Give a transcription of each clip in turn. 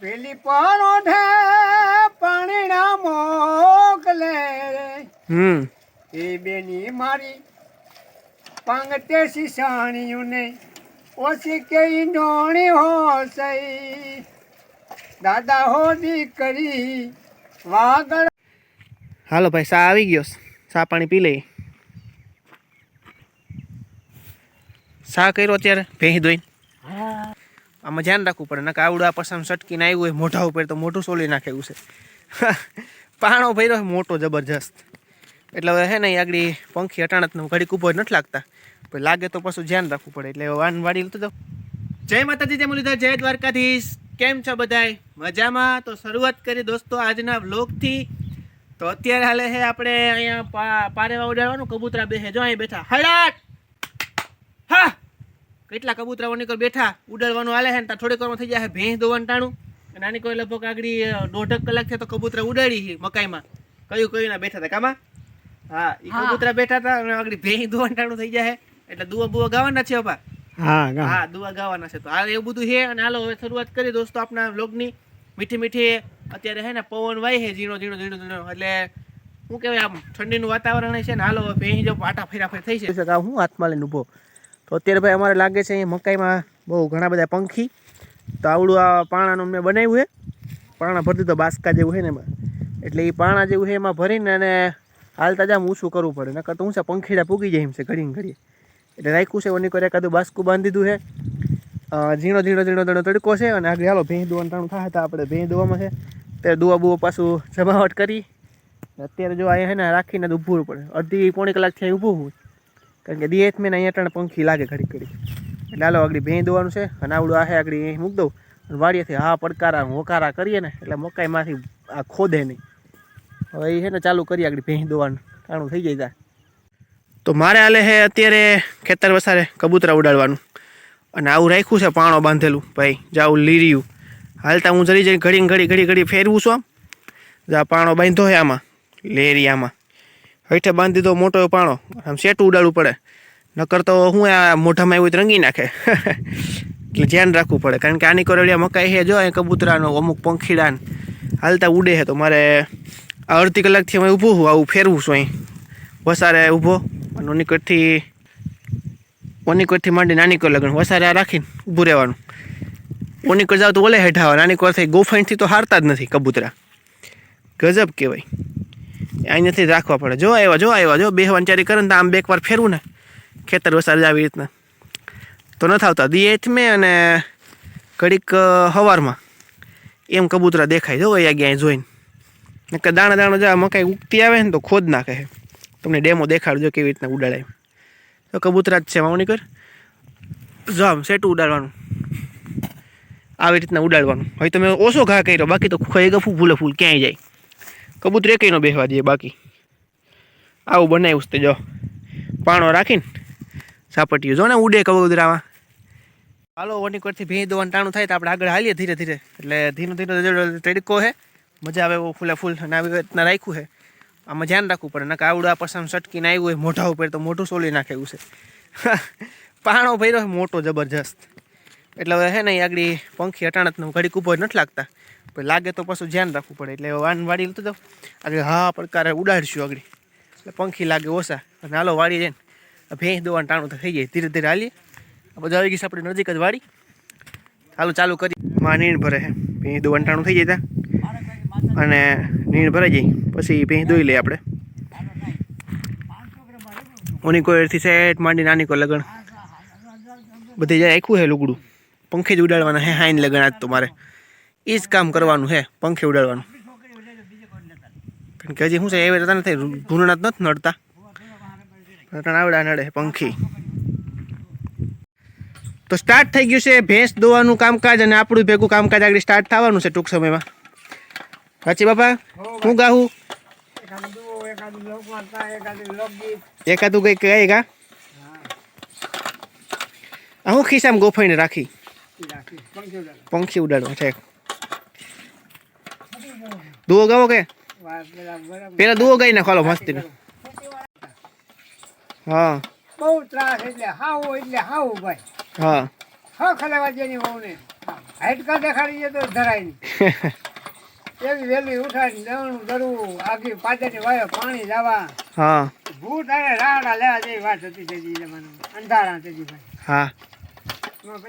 પેલી પરોઠે પાણીના મોકલે હમ. એ બેની મારી પાંગતે શિસાણીઓને ઓછી કે ડોણી હોસઈ દાદા હો દીકરી વાગળ હાલો ભાઈ સા આવી ગયો. સા પાણી પી લઈ સા કર્યો અત્યારે? ભેંસ ધોઈને? આમાં ધ્યાન રાખવું પડે નકા આવડું આ પસામ સટકીને આવ્યું હોય મોઢા ઉપર તો મોઢું સોલી નાખે એવું છે. પાણો ભર્યો મોટો જબરજસ્ત. એટલે હવે હે ને આગળ પંખી અટાણતનું ઘડીક ઊભો નથી લાગતા. પછી લાગે તો પાછું ધ્યાન રાખવું પડે, એટલે વાન વાડી લેતો જાઉં. જય માતાજી, જય મુરલીધર, જય દ્વારકાધીશ. કેમ છો બધાય? મજામાં? તો શરૂઆત કરી દોસ્તો આજના વ્લોગથી. તો અત્યારે હાલે હે આપણે અહીંયા પારેવા ઉડાડવાનું, કબૂતરા બેસે જો અહીં બેઠા. હડાટ હા! કેટલા કબૂતરાઓ નીકળ બેઠા? ઉડાડવાનું હાલે છે ને ત્યાં થોડીક વારમાં થઈ જાય ભેંસ દોવાનું ટાણું. અને આની કોઈ લગભગ આગળ દોઢક કલાક છે તો કબૂતરા ઉડાડી છે મકાઈમાં. કયું કયું ના બેઠા હતા? કામાં? હા એ કબૂતરા બેઠા હતા અને આગળ ભેંસ દોવાનું ટાણું થઈ જાય એટલે દુવા બુવા ગાવાના છે અપા? હા હા દુવા ગાવાના છે તો હાલ એવું બધું છે. અને હાલો હવે શરૂઆત કરી દોસ્તો આપણા વ્લોગની. મીઠી મીઠી અત્યારે હે ને પવન વાય છે ઝીણો ઝીણો ઝીણો ઝીણો. એટલે શું કહેવાય આમ ઠંડીનું વાતાવરણ છે ને હાલો ભેંસ જો પાટા ફેરા ફેર થઈ છે. હું હાથમાં લઈને ઊભો? તો અત્યારે ભાઈ અમારે લાગે છે અહીંયા મકાઈમાં બહુ ઘણા બધા પંખી. તો આવડું આ પાણાનું મેં બનાવ્યું છે. પાણા ભરતી તો બાસકા જેવું છે ને એમાં. એટલે એ પાણા જેવું છે એમાં ભરીને અને હાલતા જામ ઊંચું કરવું પડે. નકર તો હું છે પંખીડા પૂગી જાય એમ છે ઘડીને ઘડીએ. એટલે રાખ્યું છે, ઓની કરે એકાદું બાસકું બાંધી દીધું છે. ઝીણો ઝીણો ઝીણો ઝીણો તડકો છે અને આગળ હાલો ભેંસ દોવાનું ટાણું થાય તો આપણે ભેંસ દોવામાં છે. ત્યારે દુવા બુવા પાછું જમાવટ કરી. અત્યારે જો અહીંયા છે ને રાખીને તો ઊભું પડે. અડધી પોણી કલાકથી અહીં ઊભું હું કારણ કે દિયેત મેં અહીંયા ત્રણ પંખી લાગે ઘડી ઘડી એટલે હાલો આગળ ભેં દોવાનું છે અને આવડું આહે આગળ અહીં મૂકી દઉં. અને વાડીએથી હા પડકારા હોકારા કરીએ ને, એટલે મકાઈમાંથી આ ખોદે નહીં. હવે એ છે ને ચાલુ કરીએ આગળ ભેં દોવાનું. ટાણું થઈ જાય તો. મારે હાલે છે અત્યારે ખેતર વસારે કબૂતરા ઉડાડવાનું. અને આવું રાખ્યું છે પાણો બાંધેલું, ભાઈ, જાવું લીર્યું. હાલતા હું જરી જરી ઘડી ઘડી ઘડી ઘડી ફેરવું છું આમ. જા પાણો બાંધો છે આમાં લેરિયામાં હેઠે બાંધી દો મોટો પાણો. આમ સેટું ઉડાડવું પડે. નકર તો હું આ મોઢામાં એવું રંગી નાખે. એટલે ધ્યાન રાખવું પડે. કારણ કે આની કોરડિયા મકાઈ છે, જો અહીં કબૂતરાનો અમુક પંખીડાને હાલતા ઉડે છે, તો મારે અડધી કલાકથી અમે ઊભું હું આવું ફેરવું છું અહીં. વસારે ઊભો, અને ઓનીકોટથી ઓનીકોટથી માંડી નાની કોર લગ્ન. વસારે આ રાખીને ઊભું રહેવાનું. ઓનીકોટ જાવ તો ઓલે હેઠાવા નાની કોર થઈ ગોફાઈનથી તો હારતા જ નથી કબૂતરા. ગજબ કહેવાય. અહીંયાથી રાખવા પડે. જો આવ્યા જો આવ્યા, જો બે વંચારી કરે ને તો આમ બે એક વાર ફેરવું ને. ખેતર વસાર આવી રીતના. તો નથી આવતા દી મેં અને ઘડીક હવારમાં એમ કબૂતરા દેખાય. જો અહીંયા ગયા જોઈને. નકર દાણા દાણા જાય મકાઈ ઉગતી આવે ને તો ખોદ નાખે. કહે તમને ડેમો દેખાડજો કેવી રીતના ઉડાડાય. તો કબૂતરા જ છે. વાવણી કર. જો આમ સેટું ઉડાડવાનું. આવી રીતના ઉડાડવાનું. હવે તમે ઓછો ઘા કર્યો. બાકી તો ખોઈ ગફું ફૂલે ફૂલ ક્યાંય જાય. કબૂતર એકેય નો બેસવા દઈએ બાકી. આવું બનાવ્યું તે જો. પાણો રાખીને સાપટ્યું. જો ને ઉડે કબૂતરામાં. હાલો ઓની કરતી ભેં દોવાનું ટાણું થાય તો આપણે આગળ હાલીએ ધીરે ધીરે. એટલે ધીરે ધીરે તડકો છે મજા આવે એવો ફૂલે ફૂલ અને આવી રીતના રાખ્યું છે આમાં ધ્યાન રાખવું પડે. નકા આવડું આ પસંદ સટકીને આવ્યું હોય મોઢા ઉપર તો મોઢું સોલી નાખે એવું છે. પાણો ભર્યો છે મોટો જબરજસ્ત. એટલે હવે છે ને આગળ પંખી અટાણતનું ઘડીક ઊભો નથી લાગતા. લાગે તો પાછું ધ્યાન રાખવું પડે. એટલે વાન વાળી લેતો જાઉં. આગળ હા પડકારે ઉડાડશું આગળ. એટલે પંખી લાગે ઓછા. અને હાલો વાળી આ ભેંસ દોવાનું ટાણું તો થઈ જાય. ધીરે ધીરે હાલીએ. આ બધું આવી ગઈ છે આપણી નજીક જ વાળી હાલો ચાલુ કરી. માં નીણ ભરે છે ભેંસ દોવાનું ટાણું થઈ જાય ત્યાં. અને નીણ ભરાઈ જાય. પછી ભેંસ દોઈ લઈએ આપણે. ઓની કોઈથી સેટ, માંડી નાની કોઈ લગણ બધી જાય આખું હે લુગડું. પંખે જ ઉડાડવાના હે હાઈન લગણ આજ તો મારે. એ જ કામ કરવાનું હે, પંખે ઉડાડવાનું. કારણ કે હજી શું છે એવી રીતે નથી ભૂનણા નથી નડતા. આવડા નડે પંખી. તો સ્ટાર્ટ થઈ ગયું છે, ભેંસ દોવાનું કામકાજ અને આપણું ભેગું કામકાજ આગળ સ્ટાર્ટ થવાનું છે ટૂંક સમયમાં. સાચી બાપા? હું ગાહું? એકાદું કઈ કઈ આ હું ખિસ્સામાં ગોફાઈને રાખી. પંખી ઉડાડવા છે દુઓ ગાવો કે? પેલા દુઓ ગાઈ નાખો મસ્તી હા. બહુ ત્રાસ એટલે હાવ એટલે હાવ ભાઈ. હા. હા ખલેવા જેની વહુને. હાઈટકા દેખાડીએ તો ધરાય નહીં એવી વેલી ઉઠાડી દવણું ધરવું આગી પાછળની વાયો પાણી લાવા હા. ભૂત આવે રાડા લેવા જેવી વાત હતી તે દી જમાનામાં. અંધારા તે દી ભાઈ. હા.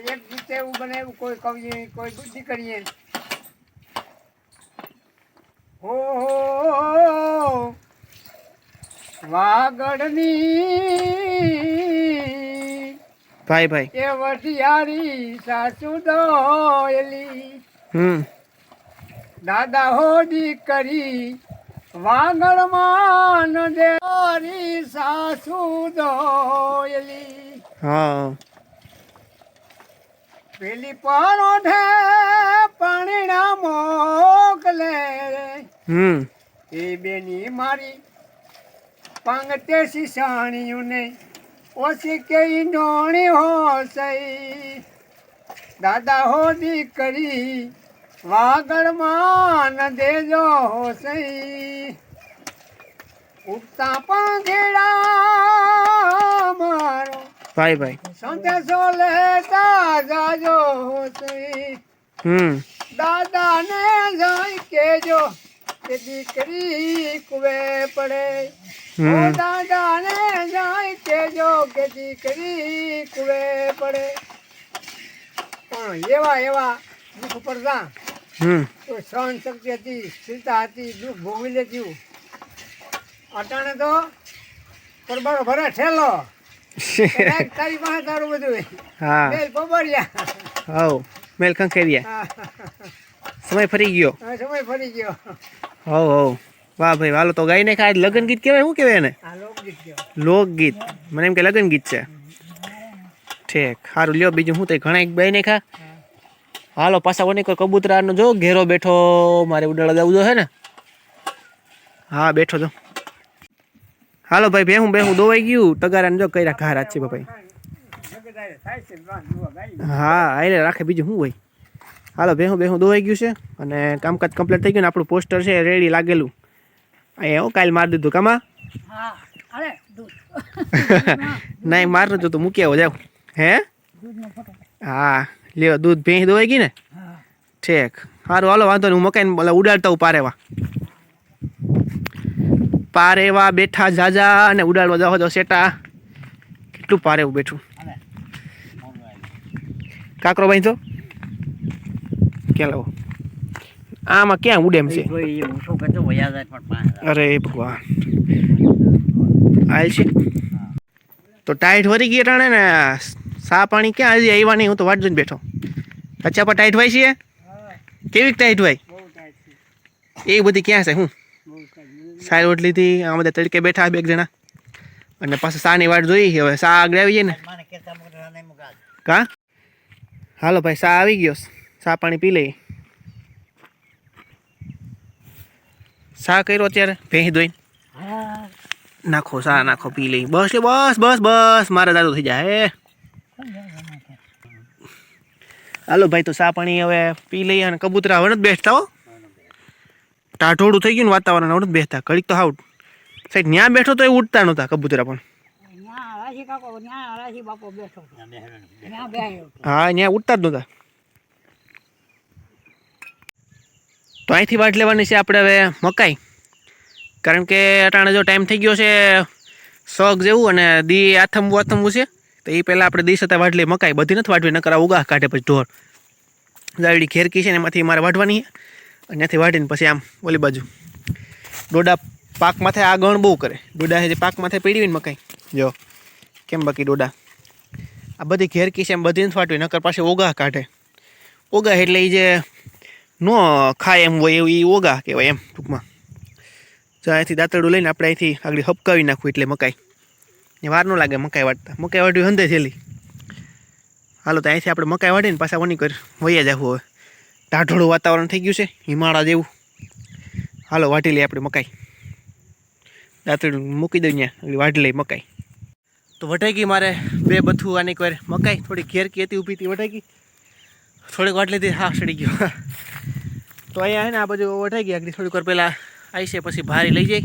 એક પછી એવું બને એવું કોઈ કવિએ કોઈ બુદ્ધિ કરીએ. હો વાગડની ભાઈ ભાઈ. એ વટિયારી સાસુ દોયલી હમ. દાદા હોડી કરી વાગડમાં ન દેરી સાસુ દોયલી હા. પેલી પરોઠે પાણીના મોકલે. હમ. એ બેની મારી પાંગતે ને ઓછી કઈ નોણી હોસઈ દાદા હો કરી વાગડમાં ન દેજો હોસઈ ઉગતા પાંઘેડા મારો ભાઈ ભાઈ. સંદેશો લેતા જાજો હોસઈ હમ. દાદાને જઈ કેજો કે દીકરી કુવે પડે. ઓ હમ. દાદાને જઈ કેજો કે દીકરી કુવે પડે. પણ એવા એવા દુઃખ જા. તો સહન શક્તિ હતી સ્થિરતા હતી દુઃખ ભોગવી લેતી અટાણે તો પરબારો ભરે ઠેલો. તારી પાસે તારું બધું. હા. મેલ પબડિયા મેલ ખંખેરિયા સમય ફરી ગયો. સમય ફરી ગયો. હવ હો વાહ ભાઈ વાલો તો ગાઈને ખા લગ્ન ગીત કહેવાય? શું કહેવાય એને? લોકગીત. મને એમ કે લગ્ન ગીત છે. ઠીક સારું લ્યો. બીજું હું તો ઘણા એક બે ને ખા હાલો પાછા કોને કોઈ કબૂતરાનો જો ઘેરો બેઠો. મારે ઉડાડવા જવું જો હે ને? હા બેઠો જો હાલો ભાઈ ભેહું બેહું. દોવાઈ ગયું. તગારાને જો કર્યા ઘા રાત છે ભાઈ જગદારે થાય છે બાન જુઓ ગાઈ. હા આયલે રાખે બીજું શું હોય? હાલો ભેહું બેહું દોવાઈ ગયું છે અને કામકાજ કમ્પ્લીટ થઈ ગયું ને આપણું પોસ્ટર છે રેડી લાગેલું. અહીંયા હું કાલ મારી દીધું કામાં? હા અરે નહીં માર નતું તો મૂકી આવો જાવ હે? હા લ્યો દૂધ ભેંસ દોવાઈ ગઈ ને? ઠેક. સારું હાલો વાંધો નહીં હું મકાઈને બોલા ઉડાડતા હું પારેવા. પારેવા બેઠા જાજા અને ઉડાડવા જાવ તો સેટા કેટલું પારેવું બેઠું. કાકરો ભાઈ તો ક્યાં લાવો? આમાં ક્યાં ઉડેમ છે? અરે ભગવાન. આયલ છે? તો ટાઈટ વરી ગઈ ટાણે ને સા પાણી ક્યાં હજી આવ્યા નહીં હું તો વાટ જોઈને બેઠો. અચ્છા પર ટાઈટ હોય છે કેવી ટાઈટ હોય? બહુ એ બધી ક્યાં છે હું? સારી રોટલી થી આ બધા તડકે બેઠા બે જણા. અને પાછા સાની વાટ જોઈ હવે સા આગળ આવી જાય ને. કા? હાલો ભાઈ, સા આવી ગયો? સા પાણી પી લઈએ. સા કર્યો અત્યારે? ભેંસ ધોઈને? નાખો, સા નાખો, પી લઈ બસ બસ બસ બસ. મારા દાદો થઈ જાય હાલો ભાઈ, તો સા પાણી હવે પી લઈએ અને કબૂતરા હવે નથી બેસતા, હો. ટાઢોળું થઈ ગયું ને વાતાવરણ, હવે નથી બેસતા. કડીક તો હાઉટ સાહેબ, ન્યા બેઠો તો એ ઉઠતા નહોતા કબૂતરા પણ. ત્યાં કાકો ત્યાં રાશી બાપો બેઠો ત્યાં બેહ્યો હા ન્યા ઉઠતા જ નહોતા તો અહીંથી વાટ લેવાની છે આપણે હવે મકાઈ. કારણ કે અટાણે જો ટાઈમ થઈ ગયો છે શોખ જેવું અને દી આથમવું આથમવું છે તો એ પહેલાં આપણે દી સાથે વાટલી મકાઈ બધી નથી વાટવી નકર આ ઉગા કાઢે પછી ઢોર. દાડી ખેરકી છે ને એમાંથી મારે વાટવાની છે અને ત્યાંથી વાટીને પછી આમ ઓલી બાજુ. ડોડા પાક માથે આ ગણ બહુ કરે. ડોડા છે જે પાક માથે પીડી ને મકાઈ જો. કેમ બાકી ડોડા? આ બધી ઘેરકી છે એમ બધી ફાટવી, નકર પાસે ઓગા કાઢે. ઓગા એટલે એ જે ન ખાય એમ હોય એવું એ ઓગા કહેવાય એમ ટૂંકમાં. તો અહીંથી દાંતરડું લઈને આપણે અહીંથી આગળ હપકાવી નાખવું એટલે મકાઈ. ને વાર ન લાગે મકાઈ વાટતા. મકાઈ વાટવી હંધે છેલ્લી હાલો તો અહીંથી આપણે મકાઈ વાટીને પાછા ઓની કરી વૈયા જવું હવે. ટાઢોળું વાતાવરણ થઈ ગયું છે, હિમાળા જેવું. હાલો વાટી લઈએ આપણે મકાઈ. દાંતરડું મૂકી દઉં ત્યાં વાઢી લઈ મકાઈ. તો વટાઈ મારે બે બથું, આની કોઈ મકાઈ થોડી ઘેરકી હતી, ઊભી હતી વટાઈ થોડીક વાર લીધી હા, સડી ગયો. તો અહીંયા હે ને આ બાજુ વટાઈ ગઈ, આગળ થોડીક વાર પહેલાં આવી છે પછી ભારી લઈ જાય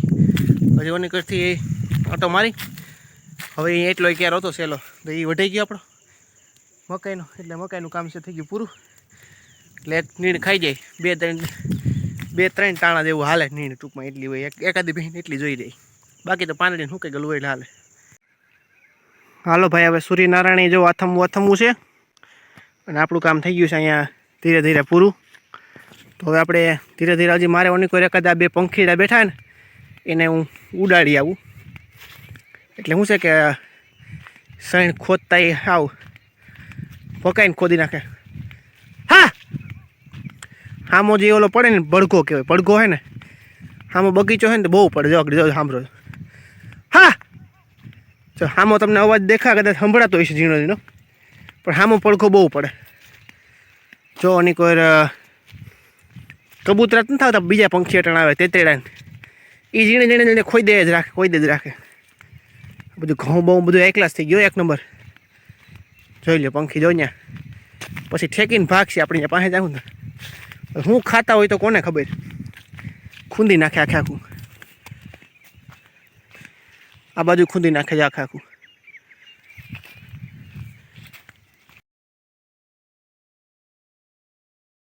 પછી ઓની કરથી ઓટો મારી. હવે એ એટલો ક્યારે હતો સેલો, તો એ વટાઈ ગયો આપણો. મકાઈનો, એટલે મકાઈનું કામ છે, થઈ ગયું પૂરું. એટલે એક નીણ ખાઈ જાય, બે ત્રણ બે ત્રણ ટાણા જેવું હાલે, નીણ ટૂંકમાં એટલી હોય, એક એકાદી બહેન એટલી જોઈ જાય. બાકી તો પાંદડીને શું ગલું હોય એટલે હાલે. હાલો ભાઈ, હવે સૂર્યનારાયણ જો અથમવું અથમવું છે. અને આપણું કામ થઈ ગયું છે અહીંયા ધીરે ધીરે પૂરું. તો હવે આપણે ધીરે ધીરે હજી મારે ઓની કોઈ એકાદા બે પંખીડા બેઠા ને, એને હું ઉડાડી આવું. એટલે શું છે કે સૈણ ખોદતા એ આવ. પકાઈને ખોદી નાખે. હા! હામો જે ઓલો પડે ને ભડકો કહેવાય. બળગો હોય ને, હામો બગીચો હોય ને તો બહુ પડે. જો સાંભળો જો હામો તમને અવાજ દેખા કદાચ સંભળાતો છે ઝીણો ઝીણો. પણ હામો પડખો બહુ પડે. જો અને કોઈ કબૂતરા નથી થતા બીજા પંખી અટણ આવે, તેતેડાને. એ ઝીણે ઝીણે ઝીણે ખોઈ દે જ રાખે, ખોઈ દે જ રાખે. બધું ઘઉં બહુ બધું એકલાસ થઈ ગયો, એક નંબર. જોઈ લો પંખી જોઈ ત્યાં પછી ઠેકીને ભાગશે આપણે પાસે જાઉં ને. હું ખાતા હોય તો કોને ખબર? ખૂંદી નાખે આખે આખું. આ બાજુ ખૂંદી નાખે છે આખે આખું.